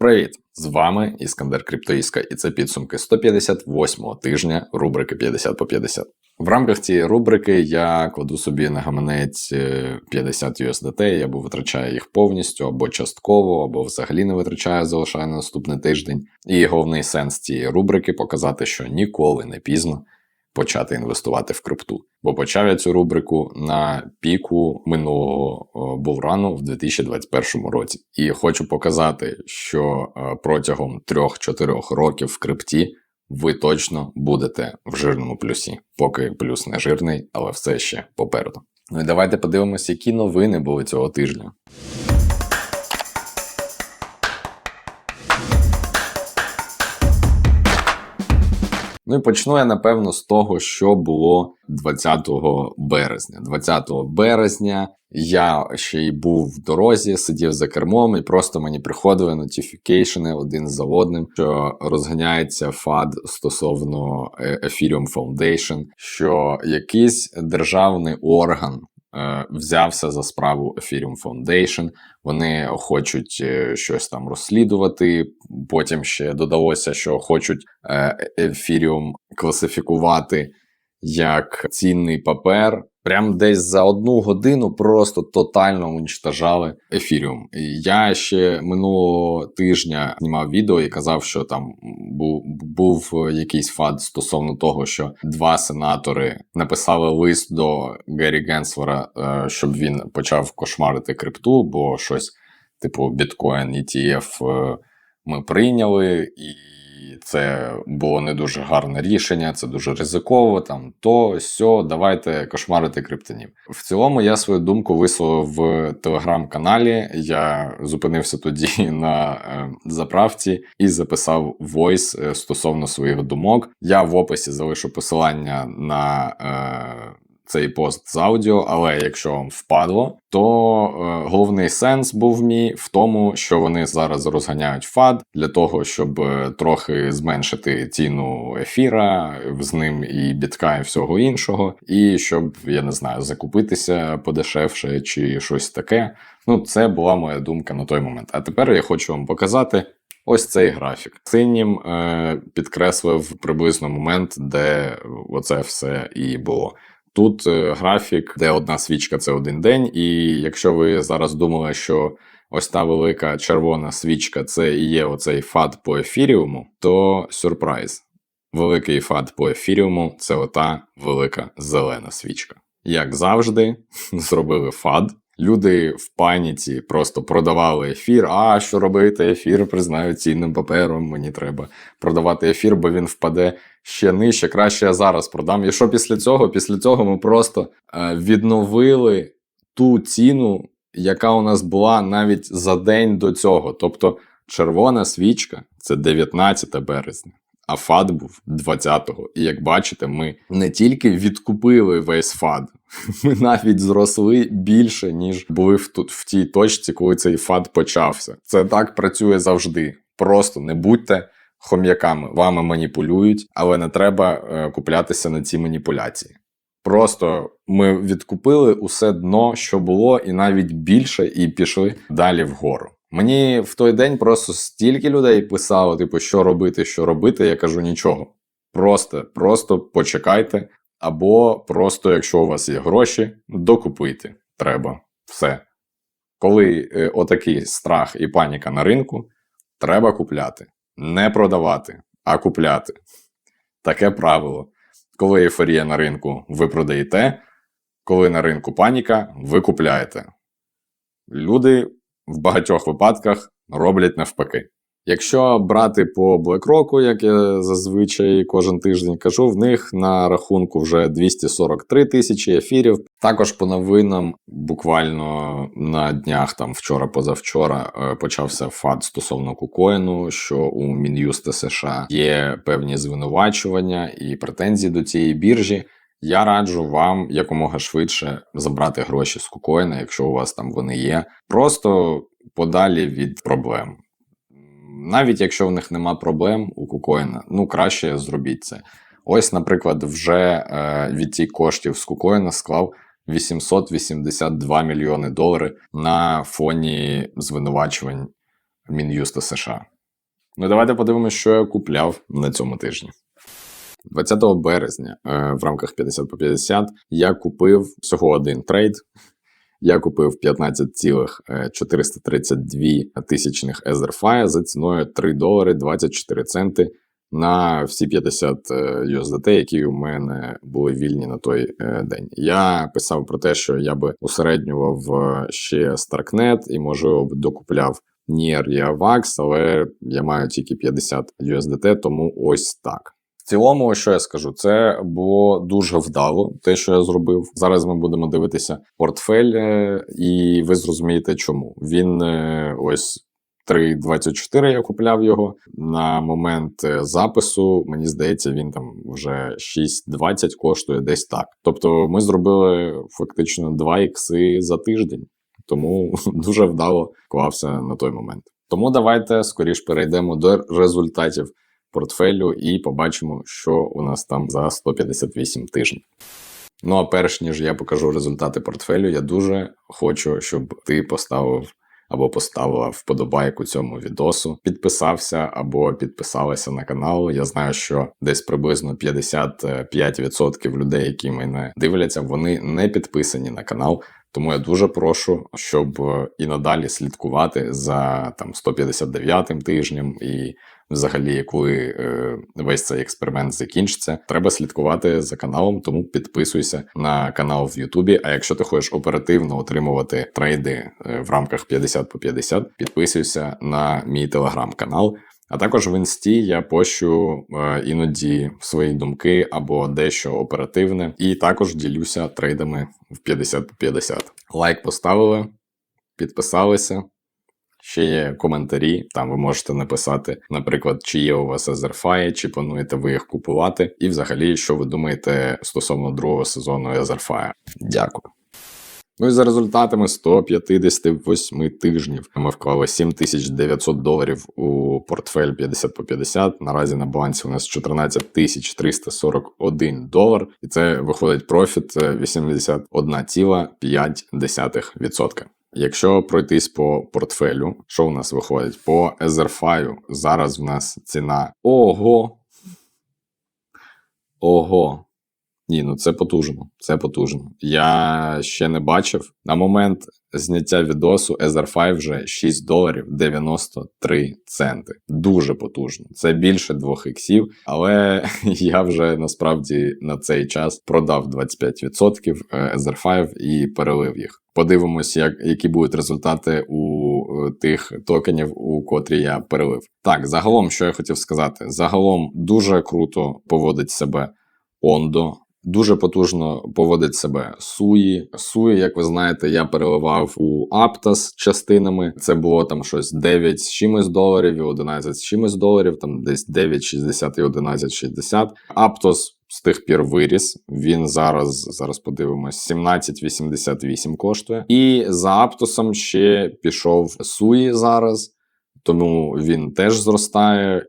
Привіт! З вами Іскандер Криптоїска, і це підсумки 158-го тижня рубрики 50 по 50. В рамках цієї рубрики я кладу собі на гаманець е, 50 USDT, я або витрачаю їх повністю, або частково, або взагалі не витрачаю, залишаю на наступний тиждень. І головний сенс цієї рубрики показати, що ніколи не пізно почати інвестувати в крипту. Бо почав я цю рубрику на піку минулого о, булрану в 2021 році. І хочу показати, що е, протягом 3-4 років в крипті ви точно будете в жирному плюсі, поки плюс не жирний, але все ще попереду. Ну і давайте подивимося, які новини були цього тижня. Ну і почну я напевно з того, що було 20 березня. 20 березня я ще й був в дорозі, сидів за кермом, і просто мені приходили нотіфікейшени один за одним, що розганяється ФАД стосовно е, Ethereum Foundation, що якийсь державний орган. Е, Взявся за справу Ethereum Foundation, вони хочуть е, щось там розслідувати. Потім ще додалося, що хочуть е, Ethereum класифікувати як цінний папер. Прям десь за одну годину просто тотально уничтожали. І Я ще минулого тижня знімав відео і казав, що там був, був якийсь фад стосовно того, що два сенатори написали лист до Гері Генслера, е, щоб він почав кошмарити крипту, бо щось типу біткоін ETF е, ми прийняли, і це було не дуже гарне рішення, це дуже ризиково. Там то сьо, давайте кошмарити криптонів. В цілому я свою думку висловив в телеграм-каналі. Я зупинився тоді на е, заправці і записав войс е, стосовно своїх думок. Я в описі залишу посилання на. Е, цей пост з аудіо, але якщо вам впадло, то е, головний сенс був мій в тому, що вони зараз розганяють фад для того, щоб е, трохи зменшити ціну ефіра, з ним і бітка, і всього іншого, і щоб я не знаю, закупитися подешевше чи щось таке. Ну, це була моя думка на той момент. А тепер я хочу вам показати. Ось цей графік. Синім е, підкреслив приблизно момент, де оце все і було. Тут е, графік, де одна свічка це один день, і якщо ви зараз думали, що ось та велика червона свічка це і є оцей фад по ефіріуму, то сюрприз. Великий фад по ефіріуму це ота велика зелена свічка. Як завжди, зробили фад. Люди в паніці просто продавали ефір. А що робити? Ефір признаю цінним папером. Мені треба продавати ефір, бо він впаде ще нижче. Краще я зараз продам. І що після цього? Після цього ми просто е, відновили ту ціну, яка у нас була навіть за день до цього. Тобто червона свічка це 19 березня. А фад був 20-го. І як бачите, ми не тільки відкупили весь фад, ми навіть зросли більше, ніж були в, тут, в тій точці, коли цей фад почався. Це так працює завжди. Просто не будьте хом'яками, вами маніпулюють, але не треба е, куплятися на ці маніпуляції. Просто ми відкупили усе дно, що було, і навіть більше, і пішли далі вгору. Мені в той день просто стільки людей писало, типу, що робити, що робити. Я кажу нічого. Просто, просто почекайте, або просто, якщо у вас є гроші, докупуйте. Треба все. Коли е, отакий страх і паніка на ринку, треба купляти. Не продавати, а купляти. Таке правило. Коли ейфорія на ринку, ви продаєте, коли на ринку паніка, ви купляєте. Люди в багатьох випадках роблять навпаки. Якщо брати по BlackRock, як я зазвичай кожен тиждень кажу, в них на рахунку вже 243 тисячі ефірів. Також по новинам, буквально на днях, там вчора-позавчора, е, почався фад стосовно кукоїну, що у Мін'юста США є певні звинувачування і претензії до цієї біржі. Я раджу вам якомога швидше забрати гроші з кукоїна, якщо у вас там вони є, просто подалі від проблем. Навіть якщо в них нема проблем у кукоїна, ну краще зробіть це. Ось, наприклад, вже е, від цих коштів з кукоїна склав 882 мільйони доларів на фоні звинувачувань Мін'юсту США. Ну, давайте подивимося, що я купляв на цьому тижні. 20 березня е, в рамках 50 по 50 я купив всього один трейд. Я купив 15,432 тисячних EtherFi за ціною 3 долари 24 центи на всі 50 е, USDT, які у мене були вільні на той е, день. Я писав про те, що я би усереднював е, ще Starknet і, можливо, б докупляв Nier і AVAX, але я маю тільки 50 USDT, тому ось так. Цілому, що я скажу, це було дуже вдало, те, що я зробив. Зараз ми будемо дивитися портфель, е, і ви зрозумієте, чому. Він е, ось 3.24 я купляв його. На момент е, запису, мені здається, він там вже 6.20 коштує десь так. Тобто ми зробили фактично 2 ікси за тиждень, тому дуже вдало клався на той момент. Тому давайте скоріш перейдемо до результатів портфелю і побачимо, що у нас там за 158 тижнів. Ну а перш ніж я покажу результати портфелю, я дуже хочу, щоб ти поставив або поставила вподобайку цьому відосу, підписався або підписалася на канал. Я знаю, що десь приблизно 55% людей, які мене дивляться, вони не підписані на канал. Тому я дуже прошу, щоб і надалі слідкувати за там 159 тижнем і взагалі, коли е, весь цей експеримент закінчиться, треба слідкувати за каналом, тому підписуйся на канал в Ютубі. А якщо ти хочеш оперативно отримувати трейди е, в рамках 50 по 50, підписуйся на мій телеграм-канал. А також в інсті я пощу е, іноді свої думки або дещо оперативне, і також ділюся трейдами в 50 по 50. Лайк поставили, підписалися. Ще є коментарі, там ви можете написати, наприклад, чи є у вас Azerfy, чи плануєте ви їх купувати, і взагалі, що ви думаєте стосовно другого сезону Azerfy. Дякую. Ну і за результатами 158 тижнів ми вклали 7900 доларів у портфель 50 по 50. Наразі на балансі у нас 14 341 долар, і це виходить профіт 81,5%. Якщо пройтись по портфелю, що у нас виходить? По Etherfi зараз в нас ціна ого. Ого. Ні, ну це потужно. Це потужно. Я ще не бачив. На момент зняття відосу Ether5 вже 6 доларів 93 центи. Дуже потужно. Це більше двох іксів, але я вже насправді на цей час продав 25% Ether5 і перелив їх. Подивимось, як які будуть результати у е, тих токенів, у котрі я перелив. Так, загалом, що я хотів сказати, загалом дуже круто поводить себе Ондо. Дуже потужно поводить себе Суї. Суї, як ви знаєте, я переливав у Аптас частинами. Це було там щось 9 з чимось доларів і 11 з чимось доларів, там десь 9,60 і 11,60. Аптос з тих пір виріс. Він зараз, зараз подивимось, 17,88 коштує. І за Аптосом ще пішов Суї зараз, тому він теж зростає.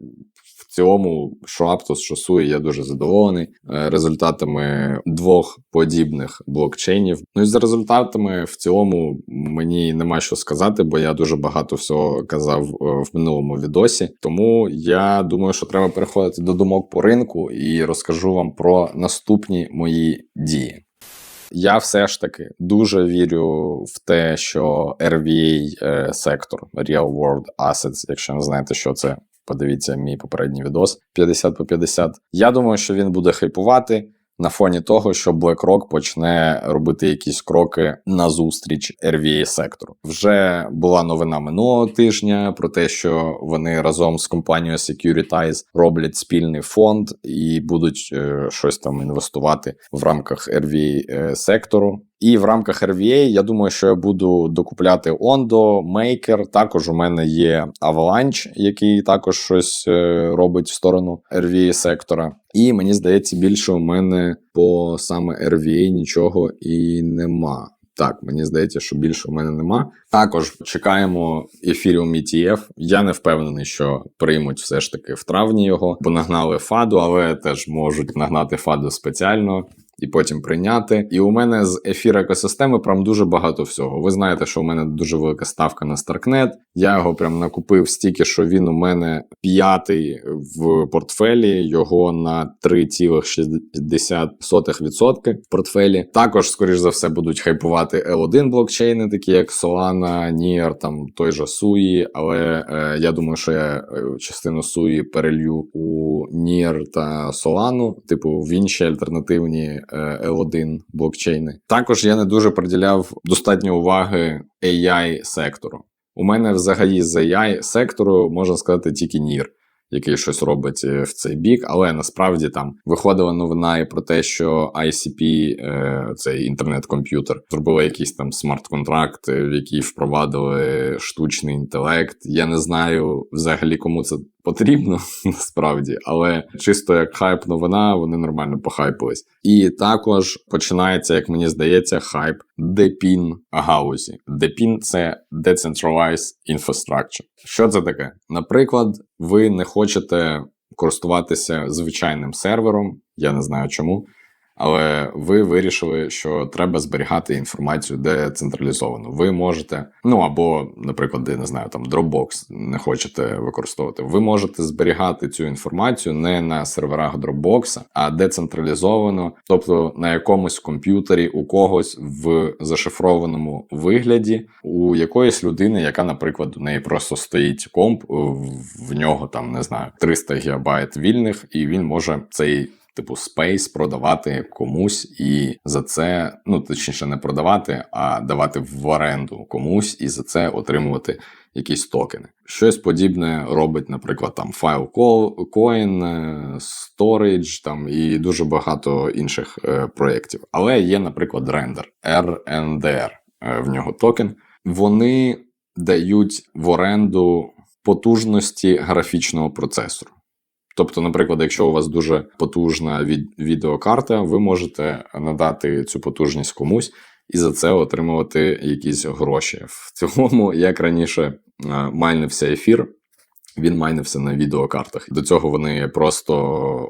В цілому, що Aptos, що Sui, я дуже задоволений е, результатами двох подібних блокчейнів. Ну і за результатами в цілому мені нема що сказати, бо я дуже багато всього казав е, в минулому відосі. Тому я думаю, що треба переходити до думок по ринку і розкажу вам про наступні мої дії. Я все ж таки дуже вірю в те, що RVA е, сектор Real World Assets, якщо не знаєте, що це. Подивіться мій попередній відос 50 по 50. Я думаю, що він буде хайпувати на фоні того, що BlackRock почне робити якісь кроки назустріч RVA сектору. Вже була новина минулого тижня про те, що вони разом з компанією Securitize роблять спільний фонд і будуть е, щось там інвестувати в рамках RVA е, сектору. І в рамках RVA я думаю, що я буду докупляти Ondo, Maker. Також у мене є Avalanche, який також щось е, робить в сторону RVA сектора. І мені здається, більше у мене по саме RVA нічого і нема. Так, мені здається, що більше у мене нема. Також чекаємо Ethereum ETF. Я не впевнений, що приймуть все ж таки в травні його, бо нагнали фаду, але теж можуть нагнати фаду спеціально і потім прийняти. І у мене з ефір екосистеми прям дуже багато всього. Ви знаєте, що у мене дуже велика ставка на Starknet. Я його прям накупив стільки, що він у мене п'ятий в портфелі, його на 3,60% в портфелі. Також, скоріш за все, будуть хайпувати L1 блокчейни, такі як Solana, Nier, там той же Sui, але е, я думаю, що я е, частину Sui перелью у Nier та Solana, типу в інші альтернативні е, L1 блокчейни. Також я не дуже приділяв достатньо уваги AI сектору. У мене взагалі з AI сектору можна сказати тільки нір. який щось робить е, в цей бік, але насправді там виходила новина і про те, що ICP, е, цей інтернет-комп'ютер, зробили якийсь там смарт-контракт, е, в який впровадили штучний інтелект. Я не знаю взагалі кому це потрібно насправді, але чисто як хайп новина, вони нормально похайпились. І також починається, як мені здається, хайп депін гаузі. Депін це Decentralized Infrastructure. Що це таке? Наприклад, ви не хочете користуватися звичайним сервером, я не знаю чому. Але ви вирішили, що треба зберігати інформацію децентралізовано. Ви можете, ну або, наприклад, не знаю, там Dropbox не хочете використовувати. Ви можете зберігати цю інформацію не на серверах Dropbox, а децентралізовано, тобто на якомусь комп'ютері у когось в зашифрованому вигляді, у якоїсь людини, яка, наприклад, у неї просто стоїть комп, в нього там не знаю 300 гігабайт вільних, і він може цей типу Space продавати комусь і за це, ну точніше, не продавати, а давати в оренду комусь і за це отримувати якісь токени. Щось подібне робить, наприклад, там Filecoin, е, Storage там і дуже багато інших е, проєктів. Але є, наприклад, Render, RNDR, е, в нього токен. Вони дають в оренду потужності графічного процесору. Тобто, наприклад, якщо у вас дуже потужна від відеокарта, ви можете надати цю потужність комусь і за це отримувати якісь гроші. В цілому, як раніше е, майнився ефір, він майнився на відеокартах. До цього вони просто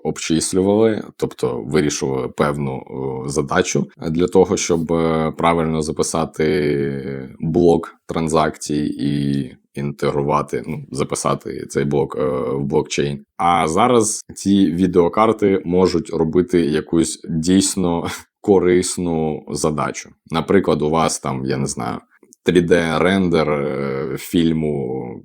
обчислювали, тобто вирішували певну задачу для того, щоб е, правильно записати блок транзакцій і інтегрувати, ну записати цей блок е, в блокчейн. А зараз ці відеокарти можуть робити якусь дійсно корисну задачу. Наприклад, у вас там, я не знаю, 3D-рендер е, фільму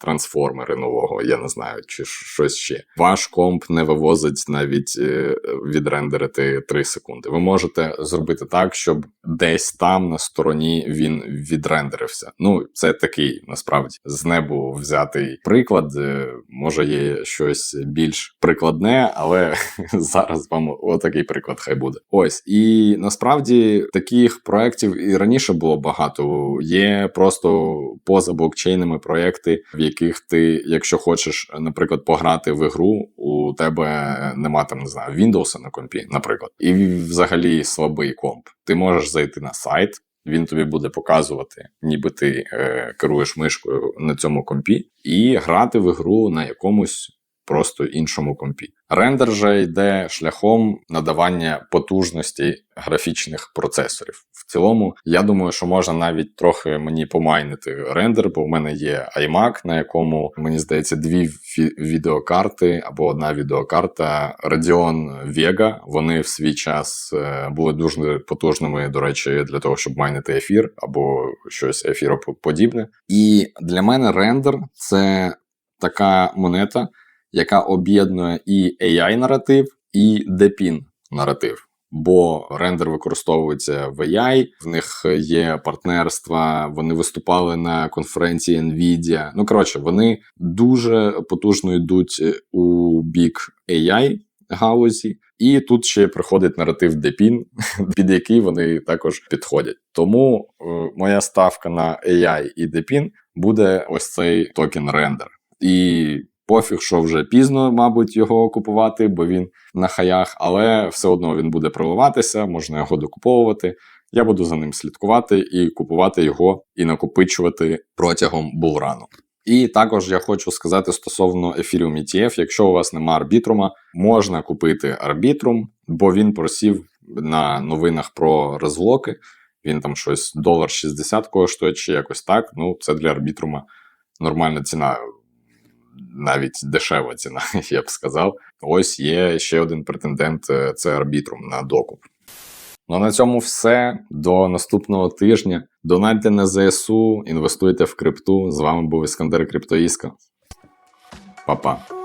трансформери нового, я не знаю, чи щось ще. Ваш комп не вивозить навіть е, відрендерити 3 секунди. Ви можете зробити так, щоб десь там на стороні він відрендерився. Ну, це такий насправді з небу взятий приклад. Е, може, є щось більш прикладне, але зараз вам отакий приклад хай буде. Ось і насправді таких проєктів і раніше було багато. Є просто поза блокчейнами проєкти, яких ти, якщо хочеш, наприклад, пограти в ігру, у тебе нема там не знаю Windows на компі, наприклад, і взагалі слабий комп. Ти можеш зайти на сайт. Він тобі буде показувати, ніби ти е, керуєш мишкою на цьому компі, і грати в ігру на якомусь просто іншому компі. Рендер же йде шляхом надавання потужності графічних процесорів. В цілому, я думаю, що можна навіть трохи мені помайнити рендер, бо в мене є iMac, на якому мені здається дві відеокарти або одна відеокарта Radeon Vega. Вони в свій час е, були дуже потужними, до речі, для того, щоб майнити ефір або щось ефіроподібне. І для мене рендер це така монета яка об'єднує і AI наратив, і DePIN наратив. Бо рендер використовується в AI, в них є партнерства, вони виступали на конференції NVIDIA. Ну коротше, вони дуже потужно йдуть у бік AI галузі, і тут ще приходить наратив DePIN, під який вони також підходять. Тому е, моя ставка на AI і DePIN буде ось цей токен рендер. І Пофіг, що вже пізно, мабуть, його купувати, бо він на хаях, але все одно він буде проливатися, можна його докуповувати. Я буду за ним слідкувати і купувати його і накопичувати протягом булрану. І також я хочу сказати стосовно Ethereum ETF, якщо у вас немає арбітрума, можна купити арбітрум, бо він просів на новинах про розлоки. Він там щось долар 60 коштує, чи якось так. Ну, це для арбітрума нормальна ціна, навіть дешева ціна, я б сказав. Ось є ще один претендент е, це арбітрум на докуп. Ну на цьому все. До наступного тижня. Донайте на ЗСУ, інвестуйте в крипту. З вами був Іскандер Криптоїска. Па-па.